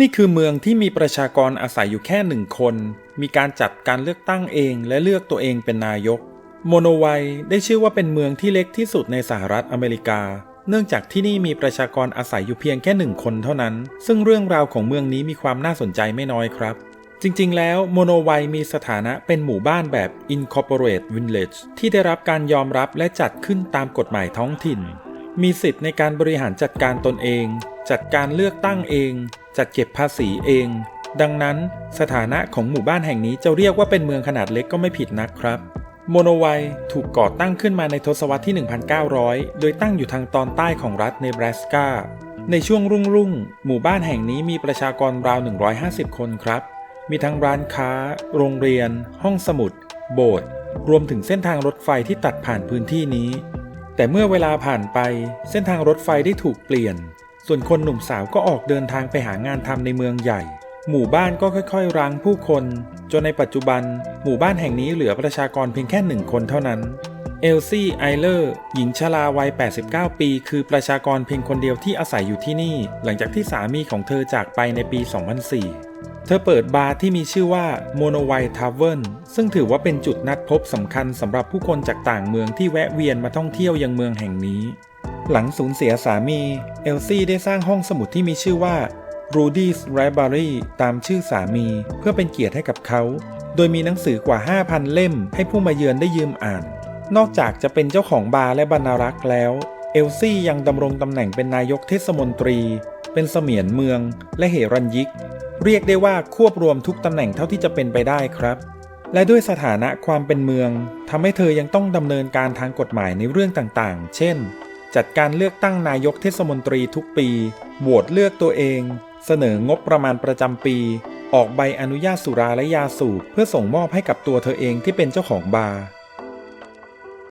นี่คือเมืองที่มีประชากรอาศัยอยู่แค่หนึ่งคน มีการจัดการเลือกตั้งเองและเลือกตัวเองเป็นนายก โมโนไวได้ชื่อว่าเป็นเมืองที่เล็กที่สุดในสหรัฐอเมริกา เนื่องจากที่นี่มีประชากรอาศัยอยู่เพียงแค่หนึ่งคนเท่านั้น ซึ่งเรื่องราวของเมืองนี้มีความน่าสนใจไม่น้อยครับ จริงๆ แล้วโมโนไวมีสถานะเป็นหมู่บ้านแบบ Incorporate Village ที่ได้รับการยอมรับและจัดขึ้นตามกฎหมายท้องถิ่น มีสิทธิ์ในการบริหารจัดการตนเอง จัดการเลือกตั้งเอง จัดเก็บภาษีเอง ดังนั้นสถานะของหมู่บ้านแห่งนี้จะเรียกว่าเป็นเมืองขนาดเล็กก็ไม่ผิดนักครับ โมโนไวถูกก่อตั้งขึ้นมาในทศวรรษที่ 1900 โดยตั้งอยู่ทางตอนใต้ของรัฐเนบราสกา ในช่วงรุ่งรุ่งหมู่บ้านแห่งนี้มีประชากรราว 150 คนครับ มีทั้งร้านค้า โรงเรียน ห้องสมุด โบสถ์รวมถึงเส้นทางรถไฟที่ตัดผ่านพื้นที่นี้ แต่เมื่อเวลาผ่านไป เส้นทางรถไฟได้ถูกเปลี่ยน ส่วนคนหนุ่มสาวก็ออกเดินทางไปหางานทำในเมืองใหญ่ หมู่บ้านก็ค่อยๆร้างผู้คน จนในปัจจุบัน หมู่บ้านแห่งนี้เหลือประชากรเพียงแค่หนึ่งคนเท่านั้น เอลซี่ไอเลอร์ หญิงชราวัย 89 ปี คือประชากรเพียงคนเดียวที่อาศัยอยู่ที่นี่ หลังจากที่สามีของเธอจากไปในปี 2004เธอเปิดบาร์ที่มีชื่อว่า Mono White Tavern ซึ่งถือว่าเป็นจุดนัดพบสำคัญสำหรับผู้คนจากต่างเมืองที่แวะเวียนมาท่องเที่ยวยังเมืองแห่งนี้ หลังสูญเสียสามี เอลซี่ได้สร้างห้องสมุดที่มีชื่อว่า Rudy's Library ตามชื่อสามี เพื่อเป็นเกียรติให้กับเขา โดยมีหนังสือกว่า 5,000 เล่มให้ผู้มาเยือนได้ยืมอ่าน นอกจากจะเป็นเจ้าของบาร์และบรรณารักษ์แล้ว เอลซี่ยังดำรงตำแหน่งเป็นนายกเทศมนตรี เป็นเสมียนเมือง และเหรัญยิก เรียกได้ว่าควบรวมทุกตำแหน่งเท่าที่จะเป็นไปได้ครับและด้วยสถานะความเป็นเมืองทำให้เธอยังต้องดำเนินการทางกฎหมายในเรื่องต่างๆ เช่น จัดการเลือกตั้งนายกเทศมนตรีทุกปี โหวตเลือกตัวเอง เสนองบประมาณประจำปี ออกใบอนุญาตสุราและยาสูบเพื่อส่งมอบให้กับตัวเธอเองที่เป็นเจ้าของบาร์